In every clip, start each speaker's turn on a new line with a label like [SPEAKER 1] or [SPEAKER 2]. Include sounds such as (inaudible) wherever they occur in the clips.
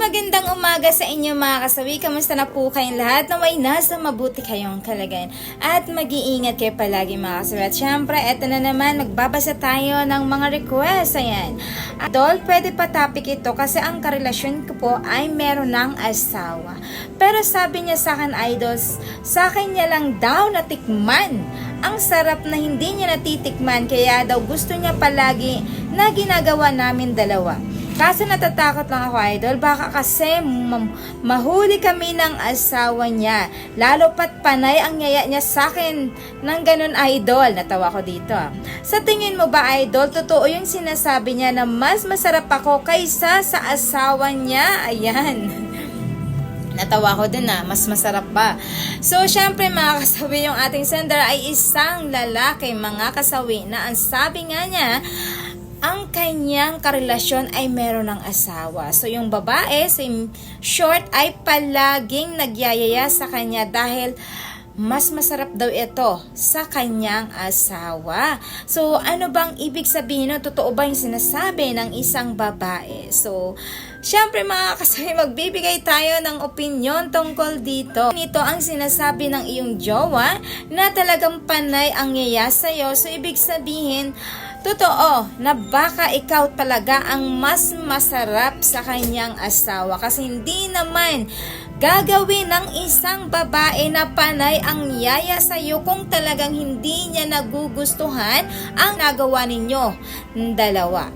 [SPEAKER 1] magandang umaga sa inyo mga kasawi. Kamusta na po kayong lahat? Naway nasa mabuti kayong kalagayan. At mag-iingat kayo palagi mga kasawi. At syempre, eto na naman, magbabasa tayo ng mga request. Ayan. Adol, pwede pa topic ito kasi ang karelasyon ko po ay meron ng asawa. Pero sabi niya sa akin, idols, sa akin niya lang daw natikman ang sarap na hindi niya natitikman kaya daw gusto niya palagi na ginagawa namin dalawa. Kaso natatakot lang ako, idol. Baka kasi ma- mahuli kami ng asawa niya. Lalo pat panay ang yaya niya sa akin ng ganun, idol. Natawa ko dito. ah. Sa tingin mo ba, idol, totoo yung sinasabi niya na mas masarap ako kaysa sa asawa niya? Ayan. (laughs) Natawa ko din na mas masarap pa. So, syempre mga kasawi, yung ating sender ay isang lalaki, mga kasawi, na ang sabi nga niya, kanyang karelasyon ay meron ng asawa. So, yung babae, sa short, ay palaging nagyayaya sa kanya dahil mas masarap daw ito sa kanyang asawa. So, ano bang ibig sabihin nun? Totoo ba yung sinasabi ng isang babae? So, syempre mga kasama, magbibigay tayo ng opinion tungkol dito. Ito ang sinasabi ng iyong jowa na talagang panay ang yaya sa'yo. So, ibig sabihin, Totoo na baka ikaw talaga ang mas masarap sa kanyang asawa kasi hindi naman gagawin ng isang babae na panay ang yaya sa iyo kung talagang hindi niya nagugustuhan ang nagawa ninyo dalawa.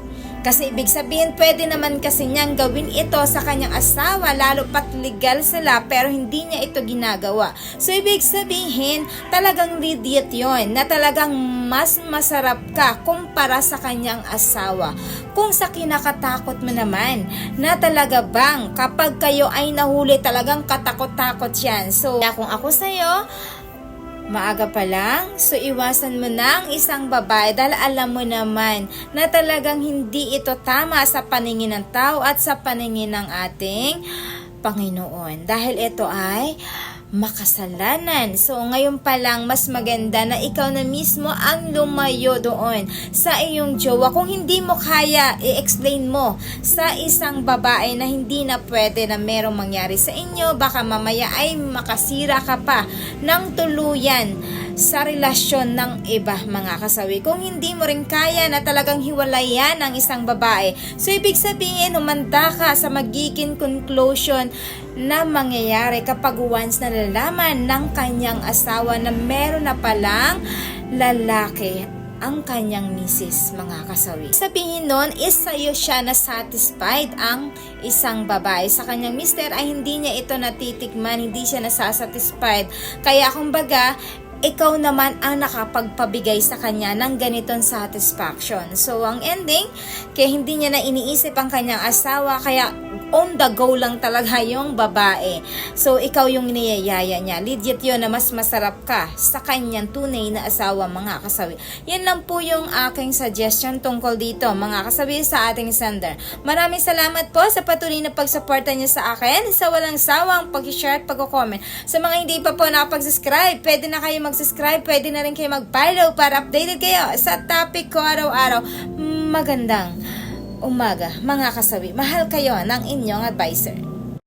[SPEAKER 1] Kasi ibig sabihin, pwede naman kasi niyang gawin ito sa kanyang asawa, lalo pat legal sila, pero hindi niya ito ginagawa. So, ibig sabihin, talagang legit yon na talagang mas masarap ka kumpara sa kanyang asawa. Kung sa kinakatakot mo naman, na talaga bang kapag kayo ay nahuli, talagang katakot-takot yan. So, kung ako sa'yo, Maaga pa lang, so iwasan mo na ang isang babae dahil alam mo naman na talagang hindi ito tama sa paningin ng tao at sa paningin ng ating Panginoon. Dahil ito ay makasalanan. So, ngayon pa lang, mas maganda na ikaw na mismo ang lumayo doon sa iyong jowa. Kung hindi mo kaya, i-explain mo sa isang babae na hindi na pwede na merong mangyari sa inyo, baka mamaya ay makasira ka pa ng tuluyan sa relasyon ng iba mga kasawi. Kung hindi mo rin kaya na talagang hiwalayan ang isang babae, so ibig sabihin humanda ka sa magiging conclusion na mangyayari kapag once na nalalaman ng kanyang asawa na meron na palang lalaki ang kanyang misis, mga kasawi. Sabihin nun, is sa'yo siya na satisfied ang isang babae. Sa kanyang mister ay hindi niya ito natitikman, hindi siya nasasatisfied. Kaya kumbaga, ikaw naman ang nakapagpabigay sa kanya ng ganitong satisfaction. So, ang ending, kaya hindi niya na iniisip ang kanyang asawa, kaya on the go lang talaga yung babae. So, ikaw yung niyayaya niya. Legit yun na mas masarap ka sa kanyang tunay na asawa, mga kasawi. Yan lang po yung aking suggestion tungkol dito, mga kasawi sa ating sender. Maraming salamat po sa patuloy na pagsuporta niyo sa akin, sa walang sawang pag-share at pag-comment. Sa mga hindi pa po nakapag-subscribe, pwede na kayo mag-subscribe, pwede na rin kayo mag-follow para updated kayo sa topic ko araw-araw. Magandang umaga, mga kasawi. Mahal kayo ng inyong advisor.